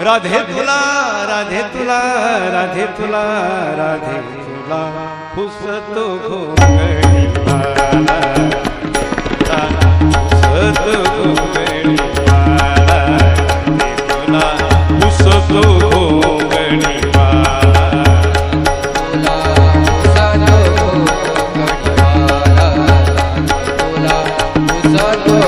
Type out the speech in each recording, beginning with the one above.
राधे तुला राधे तुला राधे तुला राधे तुला. फुसतो तो Oh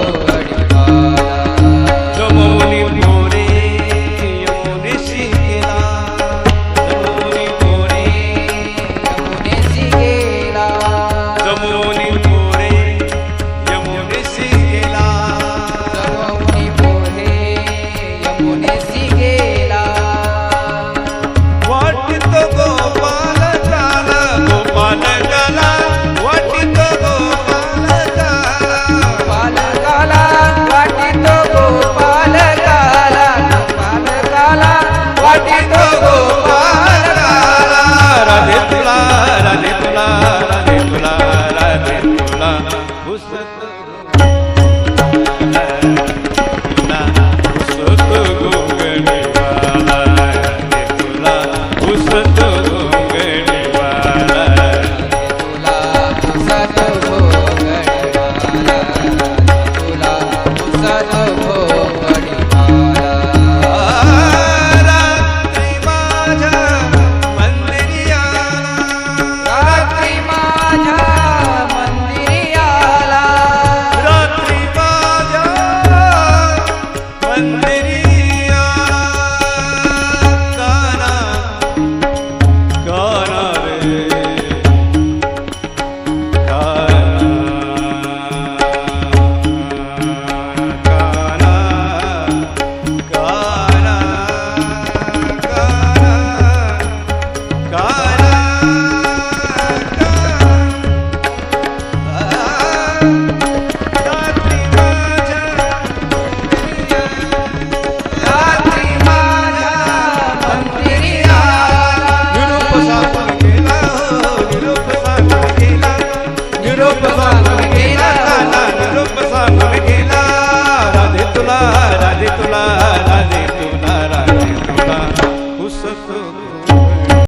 ગોપ